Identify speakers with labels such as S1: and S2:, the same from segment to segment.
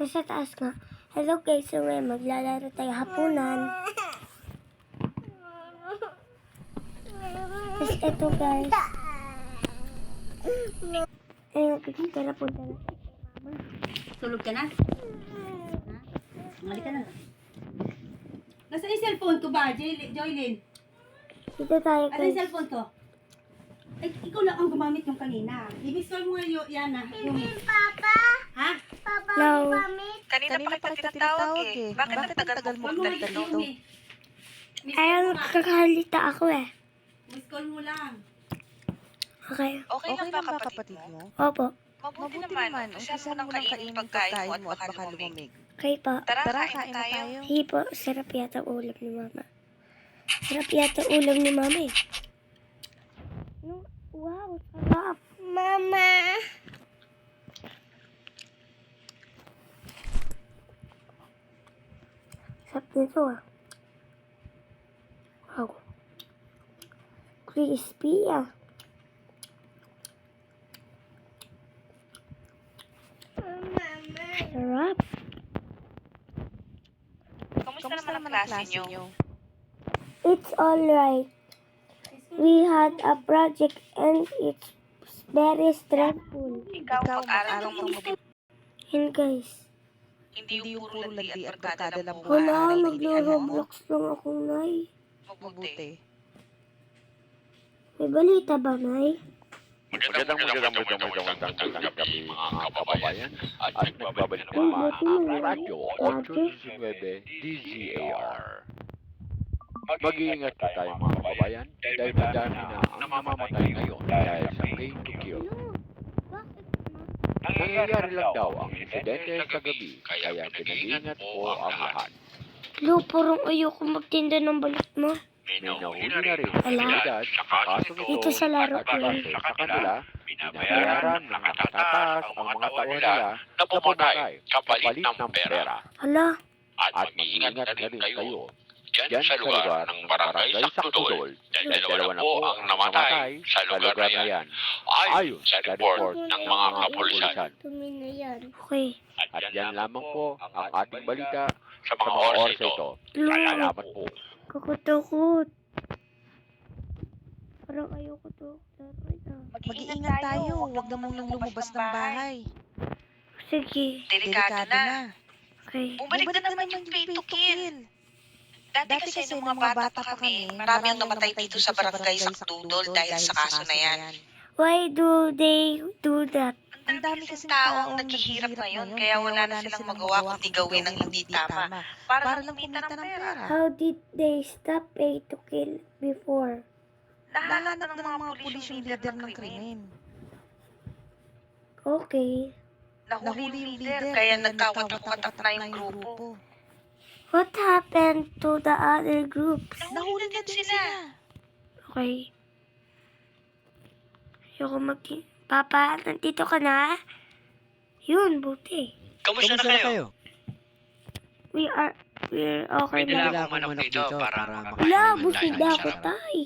S1: Nasa taas nga. Hello guys, so ngayon maglalaro tayo hapunan. Tapos ito guys. Ayun, pipintara punta na.
S2: Tulog ka na? Mali ka na. Nasaan yung cellphone ko ba, Joy- Joylyn?
S1: Dito tayo
S2: Ano yung
S1: guys.
S2: cellphone ko? Ay, ikaw lang ang gumamit yung kanina. Ibig call mo nga yung, yan ah. Yung,
S3: Papa,
S2: ha?
S3: Papa,
S1: Hello.
S3: pamit.
S4: Kanina, pa kita tinatawag eh. Bakit ang tagal mo
S2: Huwag mo
S4: magdagdag
S2: mag-call
S4: dito?
S2: me. Miss call
S1: Ayun,
S2: mo nga.
S1: ako eh.
S2: Miss call mo lang.
S1: Okay.
S4: Okay, lang ba kapatid mo?
S1: Opo.
S4: Mabuti, naman. Umpisa mo nang kainin pagkain mo at baka lumamig.
S1: Okay po.
S4: Tara, kain na tayo.
S1: Sige po, sarap yata ulam ni mama. Sarap yata ulam ni mama eh. No, wow, sarap.
S3: Mama.
S1: Sarap nito ah. Wow. Crispy ah. Sarap.
S4: Kamusta naman ang klase niyo?
S1: It's alright. We had a project and it's very stressful.
S4: Ikaw, mag-aral kang.
S1: Yun guys.
S4: Hindi yung puro landi at barkada lang mo
S1: Wala, naglo-roblox lang ako, Nay.
S4: Mabuti.
S1: May balita ba, Nay?
S5: Magandang magandang magandang magandang magandang gabi mga kababayan at nagbabalik
S1: na.
S5: radyo 819 DZAR. Mag-iingat po tayo mga kababayan dahil madami na ang namamatay ngayon dahil sa play to kill. Nangyayari lang daw ang insidente sa gabi kaya pinag-iingat po ang lahat.
S1: Lo, parang ayoko magtinda ng balat mo.
S5: May nahuli na rin sa
S1: Ala.
S5: sa ito
S1: Dito sa laro
S5: at
S1: ko
S5: base sa kanila, binabayaran ng nakatataas ang mga tao nila na pumatay kapalit ng pera.
S1: Hala,
S5: At mag-iingat na rin kayo dyan sa lugar ng barangay Sakudol dahil dalawa na po ang namatay sa lugar na yan ayon sa report ng mga kapulisan.
S1: Okay.
S5: At yan lamang po ang ating balita sa mga oras ito. Salamat po.
S1: kakutakot. Parang ayoko to.
S4: Mag-iingat tayo. Huwag na munang lumabas ng bahay.
S1: Sige,
S4: Delikado na.
S1: okay.
S4: Bumalik na naman yung pay kill. Dati kasi nung mga bata pa kami, marami ang namatay dito sa barangay Sakdudol dahil sa kaso na yan.
S1: Why do they do that?
S4: Ang dami kasi taong naghihirap ngayon, kaya wala na silang magawa kundi gawin ang hindi tama. Para lang kumita ng pera.
S1: How did they stop pay to kill before?
S4: Nahanap ng mga pulis yung leader ng krimen.
S1: Okay.
S4: Nahuli yung leader, kaya nagkawatak-watak na yung grupo.
S1: What happened to the other groups?
S4: Nahuli na din sila.
S1: Okay. Ayoko mag... Papa, nandito ka na? Yun, buti.
S6: Kamusta na kayo?
S1: We are... We're okay
S6: May
S1: na.
S6: dala akong manok dito para
S1: Wala,
S6: makakain ng
S1: busog na ako, tay.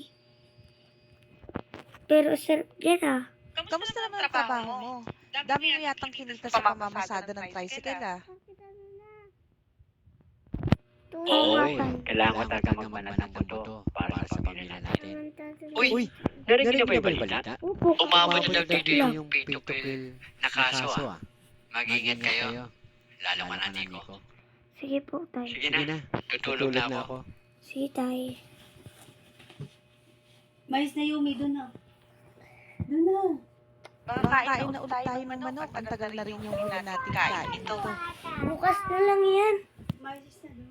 S1: Pero, sir, yan ah.
S4: Kamusta naman ang trabaho mo? Dami mo yatang kinita sa pamamasada ng tricycle ah.
S1: Oo,
S6: Oy, kailangan ko talaga magbanat ng buto para sa pamilya natin. Uy,
S7: Uy,
S6: narinig niyo ba yung balita? Umabot na
S7: na
S6: dito yung pay-to-kill na kaso ah. Mag-ingat kayo, lalo man ani ko.
S1: Sige po, tay.
S6: Sige na, tutulog na ako.
S1: Sige, tay.
S2: Mais na Yumi, doon na. Doon na.
S4: Makakain na ulit tayo ng manok. Ang tagal na rin yung hula natin kain ito.
S1: Bukas na lang yan.
S2: Mais na doon.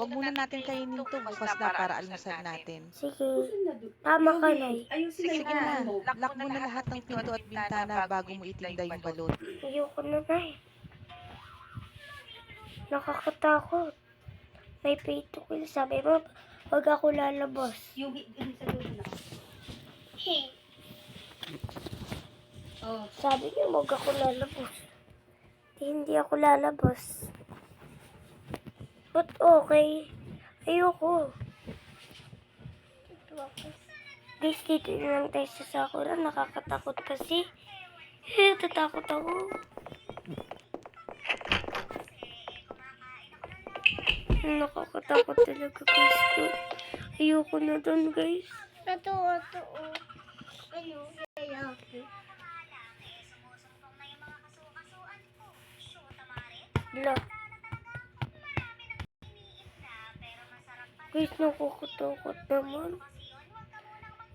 S4: Huwag muna natin kainin to bukas na para almusal natin.
S1: Sige. Tama ka, Nay.
S2: Ayusin
S4: Sige
S2: na
S4: lock mo na lahat ng pinto at bintana bago mo itinda yung balot.
S1: Ayoko na, Nay. Nakakatakot. May pay to kill. Sabi mo, wag ako lalabas.
S2: Yumi, doon sa doon na. Oh,
S1: Sabi niya, wag ako lalabas. Di, hindi ako lalabas. But okay. Ayoko. Guys, dito na lang tayo sa Sakura. Nakakatakot kasi. Eh, tatakot ako. Nakakatakot talaga guys. Ayoko na doon guys.
S3: Natuwa to. Ano? Ayoko.
S1: Look. Guys, nakakatakot naman.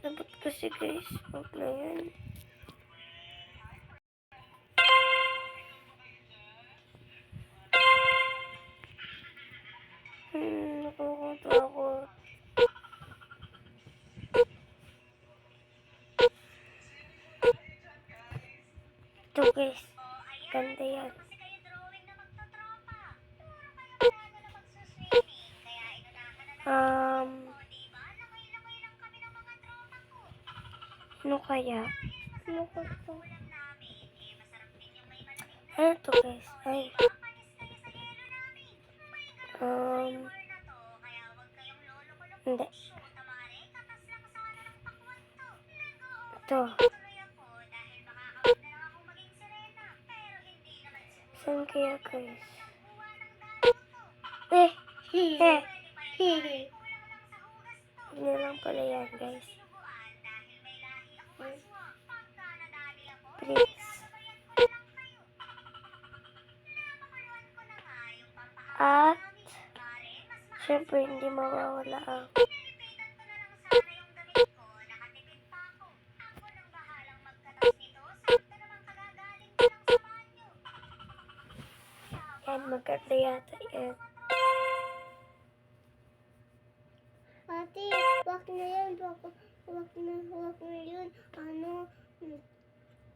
S1: Dapat kasi guys, wag na yan. Hmm, nakakatakot. Ito guys, ganda yan. Kaya? Ano ko to? Ano to guys? Ay. Um, hindi. Ito. Saan kaya guys? Eh! Eh! Hindi lang pala yan guys. Please. At, syempre hindi mawawala ang yan, maganda yata yan.
S3: Ate, wag na yan. Wag, wag na, wag na yun. Ano,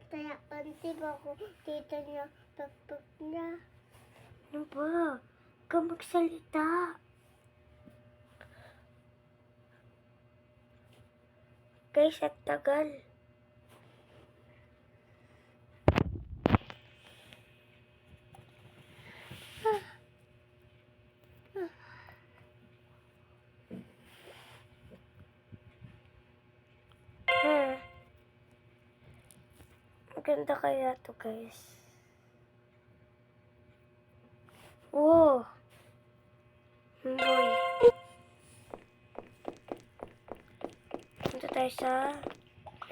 S3: kaya panti ba ako tita niya, pagpag niya.
S1: Ano ba? Huwag magsalita. Guys, at tagal. Hmm. Maganda kaya to guys. Wow. Boy. Punta tayo sa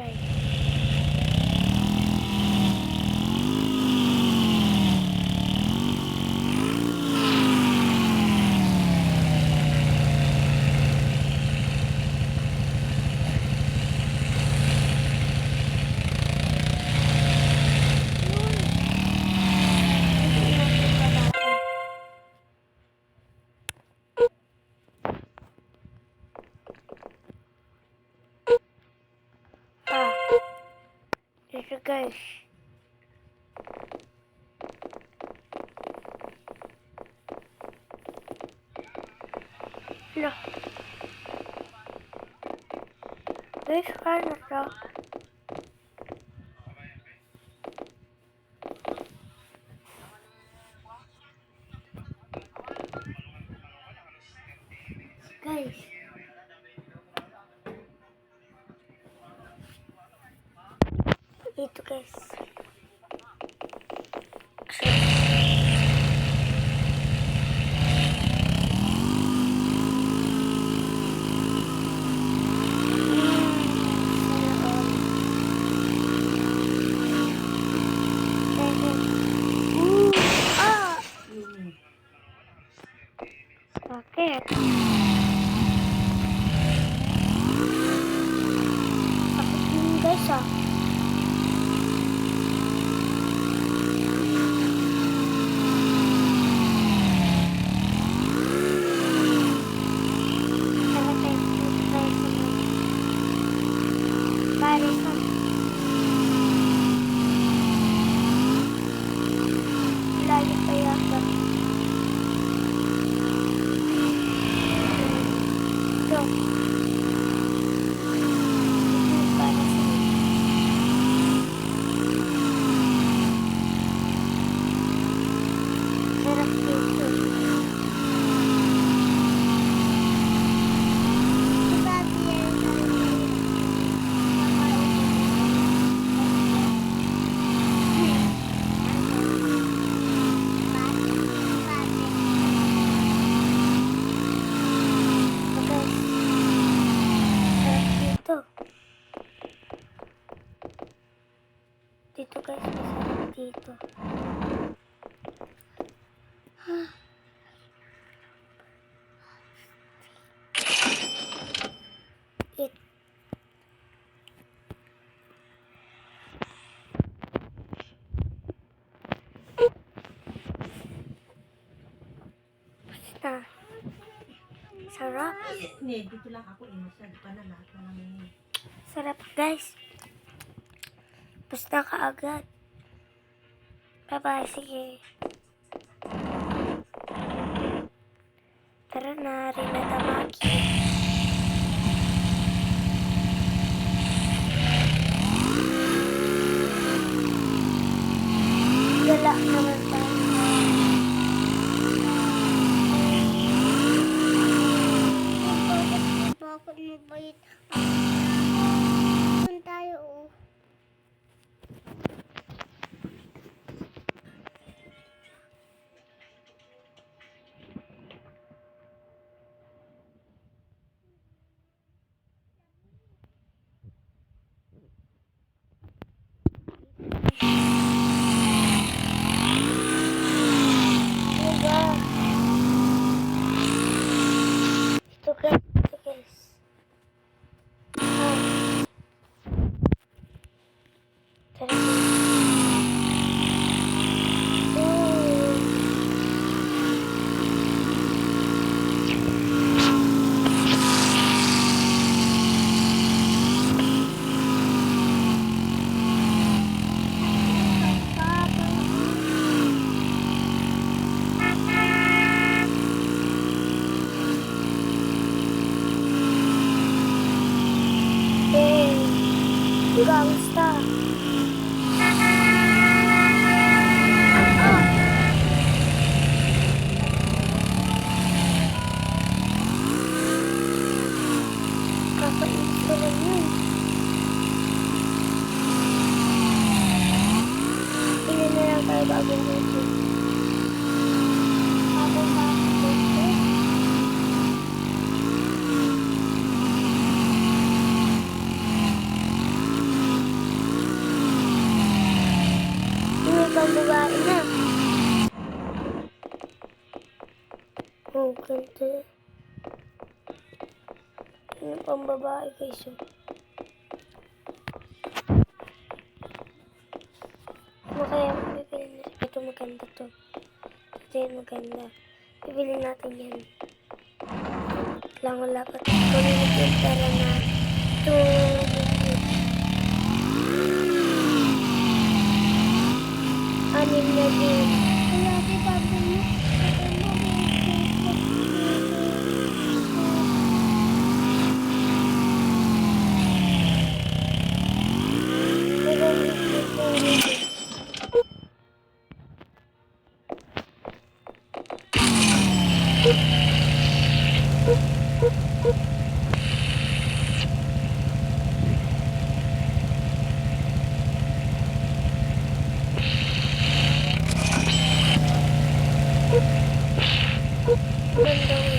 S1: right. Hindi natin natin. Ah. Dito guys. Look. Guys, kano to? Guys. Dito guys. Ooh, ah! Bakit? Bakit yun guys ah? Tara tayo, dito tayo sa mga- Pare, saan? Layo pa yata. guys, dito. It. Basta. Sarap.
S2: Hindi, dito lang ako innocent pa na lahat na namin.
S1: Sarap guys. Basta ka agad. Bye-bye, sige. Tara na, Rina Tamaki. Wala naman tayo.
S3: Bakit mabait? Doon
S1: you Ilan na lang tayo bago. Ako ba ako? Yung ibang babae na. Oh, ganito. Yung pang babae guys. oh. Ano kaya bibili na? Ito maganda to. Ito yung maganda. Bibili natin yan. Lang wala pa. Kunin natin yung pera na ito. Na din.
S3: Kaya di ba mo?
S1: Pero ito Ganda mo.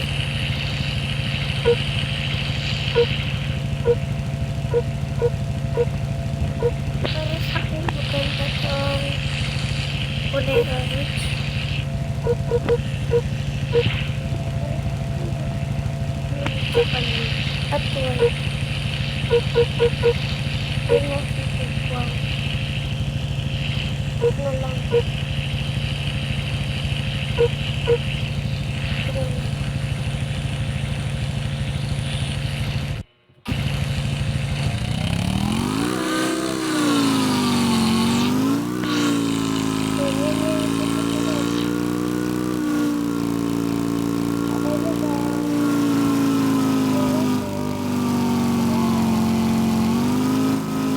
S1: Para sa akin, maganda tong Bolero Ridge. At white. Yun yung sisig wow. Na lang.